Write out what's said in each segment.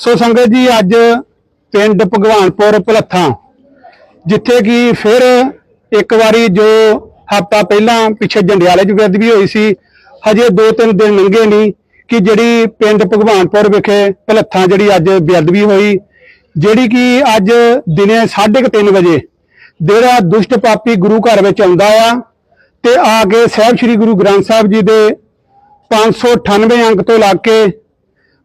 ਸੋ ਸੰਗਤ ਜੀ, ਅੱਜ ਪਿੰਡ ਭਗਵਾਨਪੁਰ ਭਲੱਥਾਂ, ਜਿੱਥੇ ਕਿ ਫਿਰ ਇੱਕ ਵਾਰੀ ਜੋ ਹਫਤਾ ਪਹਿਲਾਂ ਪਿੱਛੇ ਜੰਡਿਆਲੇ ਚ ਬੇਅਦਬੀ ਹੋਈ ਸੀ, ਹਜੇ 2-3 ਦਿਨ ਲੰਘੇ ਨਹੀਂ, ਕਿ ਜਿਹੜੀ ਪਿੰਡ ਭਗਵਾਨਪੁਰ ਵਿਖੇ ਭਲੱਥਾਂ ਜਿਹੜੀ ਅੱਜ ਬੇਅਦਬੀ ਹੋਈ, ਜਿਹੜੀ ਕਿ ਅੱਜ ਦਿਨੇ 3:30 ਵਜੇ ਜਿਹੜਾ ਦੁਸ਼ਟ ਪਾਪੀ ਗੁਰੂ ਘਰ ਵਿੱਚ ਆਉਂਦਾ ਆ, ਤੇ ਆ ਕੇ ਸਾਹਿਬ ਸ੍ਰੀ ਗੁਰੂ ਗ੍ਰੰਥ ਸਾਹਿਬ ਜੀ ਦੇ 598 ਅੰਕ ਤੋਂ ਲੱਗ ਕੇ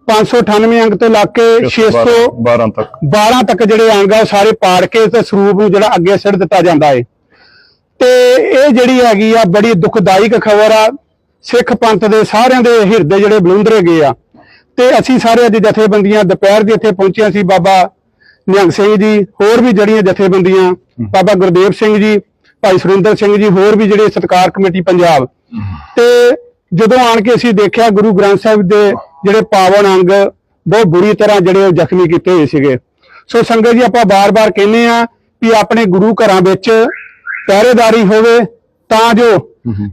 598 ਅੰਕ ਤੋਂ ਲੱਗ ਕੇ 600 12 ਤੱਕ। 12 ਤੱਕ ਜਿਹੜੇ ਅੰਗ ਆ ਉਹ ਸਾਰੇ ਪਾੜ ਕੇ ਤੇ ਸਰੂਪ ਨੂੰ ਜਿਹੜਾ ਅੱਗੇ ਸਿੱਟ ਦਿੱਤਾ ਜਾਂਦਾ ਹੈ ਤੇ ਇਹ ਜਿਹੜੀ ਹੈਗੀ ਆ ਬੜੀ ਦੁਖਦਾਇਕ ਖਬਰ ਆ। ਸਿੱਖ ਪੰਥ ਦੇ ਸਾਰਿਆਂ ਦੇ ਹਿਰਦੇ ਜਿਹੜੇ ਬਲੁੰਦਰੇ ਗਏ ਆ। ਤੇ ਅਸੀਂ ਸਾਰੇ ਅੱਜ ਜਥੇਬੰਦੀਆਂ ਦੁਪਹਿਰ ਦੇ ਇੱਥੇ ਪਹੁੰਚਿਆ ਸੀ ਬਾਬਾ ਨਿਹੰਗ ਸਿੰਘ ਜੀ ਹੋਰ ਵੀ ਜਿਹੜੀਆਂ ਜਥੇਬੰਦੀਆਂ ਬਾਬਾ ਗੁਰਦੇਵ ਸਿੰਘ ਜੀ ਭਾਈ ਸੁਰਿੰਦਰ ਸਿੰਘ ਜੀ ਹੋਰ ਵੀ ਜਿਹੜੇ ਸਤਕਾਰ ਕਮੇਟੀ ਪੰਜਾਬ। ਤੇ ਜਦੋਂ ਆਣ ਕੇ ਅਸੀਂ ਦੇਖਿਆ ਗੁਰੂ ਗ੍ਰੰਥ ਸਾਹਿਬ ਦੇ ਜਿਹੜੇ ਪਾਵਨ ਅੰਗ ਬਹੁਤ ਬੁਰੀ ਤਰ੍ਹਾਂ ਜਿਹੜੇ ਉਹ ਜ਼ਖਮੀ ਕੀਤੇ ਹੋਏ ਸੀਗੇ। ਸੋ ਸੰਗਤ ਜੀ ਆਪਾਂ ਬਾਰ-ਬਾਰ ਕਹਿੰਦੇ ਆ ਵੀ ਆਪਣੇ ਗੁਰੂ ਘਰਾਂ ਵਿੱਚ ਪਹਿਰੇਦਾਰੀ ਹੋਵੇ ਤਾਂ ਜੋ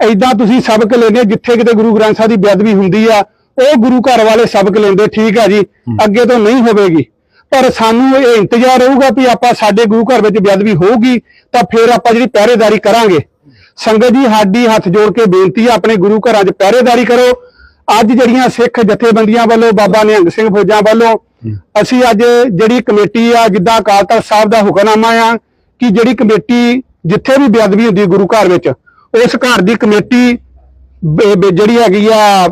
ਐਦਾਂ ਤੁਸੀਂ ਸਬਕ ਲੈਣੇ ਜਿੱਥੇ ਕਿਤੇ ਗੁਰੂ ਗ੍ਰੰਥ ਸਾਹਿਬ ਦੀ ਬੇਅਦਬੀ ਹੁੰਦੀ ਆ ਉਹ ਗੁਰੂ ਘਰ ਵਾਲੇ ਸਬਕ ਲੈਂਦੇ ਠੀਕ ਆ ਜੀ ਅੱਗੇ ਤੋਂ ਨਹੀਂ ਹੋਵੇਗੀ। ਪਰ ਸਾਨੂੰ ਇਹ ਇੰਤਜ਼ਾਰ ਰਹੂਗਾ ਵੀ ਆਪਾਂ ਸਾਡੇ ਗੁਰੂ ਘਰ ਵਿੱਚ ਬੇਅਦਬੀ ਹੋਊਗੀ ਤਾਂ ਫਿਰ ਆਪਾਂ ਜਿਹੜੀ ਪਹਿਰੇਦਾਰੀ ਕਰਾਂਗੇ। ਸੰਗਤ ਜੀ ਸਾਡੀ ਹੱਥ ਜੋੜ ਕੇ ਬੇਨਤੀ ਆ ਆਪਣੇ ਗੁਰੂ ਘਰਾਂ 'ਚ ਪਹਿਰੇਦਾਰੀ ਕਰੋ ਅੱਜ ਜਿਹੜੀਆਂ ਸਿੱਖ ਜਥੇਬੰਦੀਆਂ ਵੱਲੋਂ ਬਾਬਾ ਨਿਹੰਗ ਸਿੰਘ ਫੌਜਾਂ ਵੱਲੋਂ ਅਸੀਂ ਅੱਜ ਜਿਹੜੀ ਕਮੇਟੀ ਆ ਜਿੱਦਾਂ ਅਕਾਲ ਤਖਤ ਸਾਹਿਬ ਦਾ ਹੁਕਮਨਾਮਾ ਆ ਕਿ ਜਿਹੜੀ ਕਮੇਟੀ ਜਿੱਥੇ ਵੀ ਬੇਅਦਬੀ ਹੁੰਦੀ ਗੁਰੂ ਘਰ ਵਿੱਚ ਉਸ ਘਰ ਦੀ ਕਮੇਟੀ ਜਿਹੜੀ ਹੈਗੀ ਆ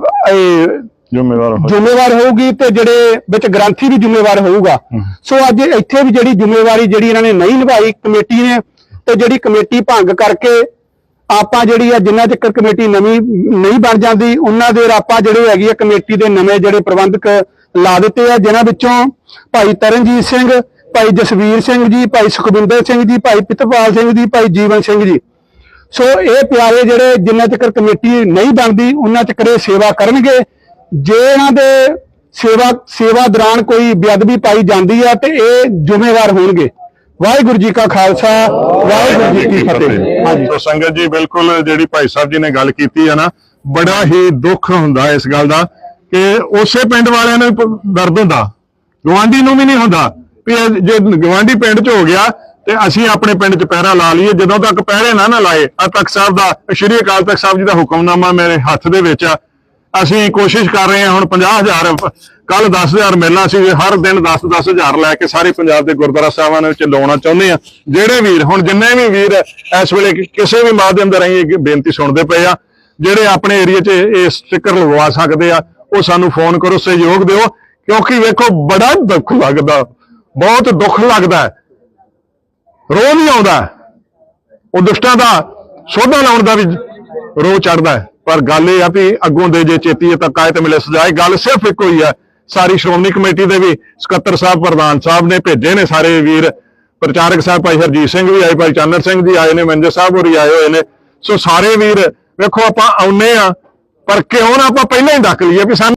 ਜ਼ਿੰਮੇਵਾਰ ਹੋਊਗੀ। ਤੇ ਜਿਹੜੇ ਵਿੱਚ ਗ੍ਰੰਥੀ ਵੀ ਜ਼ਿੰਮੇਵਾਰ ਹੋਊਗਾ। ਸੋ ਅੱਜ ਇੱਥੇ ਵੀ ਜਿਹੜੀ ਜ਼ਿੰਮੇਵਾਰੀ ਜਿਹੜੀ ਇਹਨਾਂ ਨੇ ਨਹੀਂ ਨਿਭਾਈ ਕਮੇਟੀ ਨੇ ਤੇ ਜਿਹੜੀ ਕਮੇਟੀ ਭੰਗ ਕਰਕੇ ਆਪਾਂ ਜਿਹੜੀ ਆ, ਜਿੰਨਾ ਚੱਕਰ ਕਮੇਟੀ ਨਵੀਂ ਨਹੀਂ ਬਣ ਜਾਂਦੀ, ਉਹਨਾਂ ਦੇ ਆਪਾਂ ਜਿਹੜੇ ਹੈਗੀ ਆ ਕਮੇਟੀ ਦੇ ਨਵੇਂ ਜਿਹੜੇ ਪ੍ਰਬੰਧਕ ਲਾ ਦਿੱਤੇ ਆ, ਜਿਨ੍ਹਾਂ ਵਿੱਚੋਂ ਭਾਈ ਤਰਨਜੀਤ ਸਿੰਘ, ਭਾਈ ਜਸਵੀਰ ਸਿੰਘ ਜੀ, ਭਾਈ ਸੁਖਵਿੰਦਰ ਸਿੰਘ ਜੀ, ਭਾਈ ਪਿਤਪਾਲ ਸਿੰਘ ਜੀ, ਭਾਈ ਜੀਵਨ ਸਿੰਘ ਜੀ। ਸੋ ਇਹ ਪਿਆਰੇ ਜਿਹੜੇ ਜਿੰਨਾ ਚੱਕਰ ਕਮੇਟੀ ਨਹੀਂ ਬਣਦੀ, ਉਹਨਾਂ ਚੱਕਰ ਇਹ ਸੇਵਾ ਕਰਨਗੇ। ਜੇ ਇਹਨਾਂ ਦੇ ਸੇਵਾ ਸੇਵਾ ਦੌਰਾਨ ਕੋਈ ਬੇਅਦਬੀ ਪਾਈ ਜਾਂਦੀ ਆ, ਤੇ ਇਹ ਜ਼ਿੰਮੇਵਾਰ ਹੋਣਗੇ। ਵਾਹਿਗੁਰੂ ਜੀ ਕਾ ਖਾਲਸਾ ਵਾਹਿਗੁਰੂ ਜੀ ਕੀ ਫਤਿਹ। ਹਾਂਜੀ। ਸੋ ਸੰਗਤ ਜੀ ਬਿਲਕੁਲ ਜਿਹੜੀ ਭਾਈ ਸਾਹਿਬ ਜੀ ਨੇ ਗੱਲ ਕੀਤੀ ਹੈ ਨਾ ਬੜਾ ਹੀ ਦੁੱਖ ਹੁੰਦਾ ਇਸ ਗੱਲ ਦਾ ਕਿ ਉਸੇ ਪਿੰਡ ਵਾਲਿਆਂ ਨੂੰ ਦਰਦ ਹੁੰਦਾ। ਗਵਾਂਢੀ ਨੂੰ ਵੀ ਨਹੀਂ ਹੁੰਦਾ ਵੀ ਜੇ ਗਵਾਂਢੀ ਪਿੰਡ 'ਚ ਹੋ ਗਿਆ ਤੇ ਅਸੀਂ ਆਪਣੇ ਪਿੰਡ 'ਚ ਪਹਿਰਾ ਲਾ ਲਈਏ ਜਦੋਂ ਤੱਕ ਪਹਿਰੇ ਨਾ ਨਾ ਲਾਏ ਆ ਤਖਤ ਸਾਹਿਬ ਦਾ ਸ਼੍ਰੀ ਅਕਾਲ ਤਖਤ ਸਾਹਿਬ ਜੀ ਦਾ ਹੁਕਮਨਾਮਾ ਮੇਰੇ ਹੱਥ ਦੇ ਵਿੱਚ ਆ। ਅਸੀਂ ਕੋਸ਼ਿਸ਼ ਕਰ ਰਹੇ ਹਾਂ ਹੁਣ 50000 ਕੱਲ 10000 ਮਿਲਣਾ ਸੀ, ਹਰ ਦਿਨ 10 ਹਜ਼ਾਰ ਲੈ ਕੇ ਸਾਰੇ ਪੰਜਾਬ ਦੇ ਗੁਰਦੁਆਰਾ ਸਾਹਿਬਾਂ ਦੇ ਵਿੱਚ ਲਾਉਣਾ ਚਾਹੁੰਦੇ ਆ ਜਿਹੜੇ ਵੀਰ, ਹੁਣ ਜਿੰਨੇ ਵੀ ਵੀਰ ਇਸ ਵੇਲੇ ਕਿਸੇ ਵੀ ਮਾਧਿਅਮ ਦੇ ਰਾਹੀਂ ਬੇਨਤੀ ਸੁਣਦੇ ਪਏ ਆ, ਜਿਹੜੇ ਆਪਣੇ ਏਰੀਆ 'ਚ ਇਹ ਸਟicker ਲਗਵਾ ਸਕਦੇ ਆ, ਉਹ ਸਾਨੂੰ ਫੋਨ ਕਰੋ, ਸਹਿਯੋਗ ਦਿਓ, ਕਿਉਂਕਿ ਵੇਖੋ ਬੜਾ ਦੁੱਖ ਲੱਗਦਾ, ਬਹੁਤ ਦੁੱਖ ਲੱਗਦਾ ਹੈ। ਰੋਹ ਨਹੀਂ ਆਉਂਦਾ, ਉਹ ਦੁਸ਼ਟਾਂ ਦਾ ਸੋਧਾ ਲਾਉਣ ਦਾ ਵੀ ਰੋਹ ਚੜਦਾ ਹੈ। ਪਰ ਗੱਲ ਇਹ ਆ ਵੀ ਅੱਗੋਂ ਦੇ ਜੇ ਚੇਤੀ ਤਾਂ ਕਾਇਤ ਮਿਲੇ ਸਜਾਏ ਗੱਲ ਸਿਰਫ ਇੱਕੋ ਹੀ ਆ। ਸਾਰੀ ਸ਼੍ਰੋਮਣੀ ਕਮੇਟੀ ਦੇ ਵੀ ਸਕੱਤਰ ਸਾਹਿਬ, ਪ੍ਰਧਾਨ ਸਾਹਿਬ ਨੇ ਭੇਜੇ ਨੇ ਸਾਰੇ ਵੀਰ। ਪ੍ਰਚਾਰਕ ਸਾਹਿਬ ਭਾਈ ਹਰਜੀਤ ਸਿੰਘ ਵੀ ਆਏ, ਭਾਈ ਚਾਨਣ ਸਿੰਘ ਜੀ ਆਏ ਨੇ ਮੈਨੇਜਰ ਸਾਹਿਬ ਹੋਰੀ ਆਏ ਹੋਏ ਨੇ। ਸੋ ਸਾਰੇ ਵੀਰ, ਵੇਖੋ ਆਪਾਂ ਆਉਨੇ ਆ, ਪਰ ਕਿਉਂ ਨਾ ਆਪਾਂ ਪਹਿਲਾਂ ਹੀ ਡੱਕ ਲਈਏ ਵੀ ਸਾਨੂੰ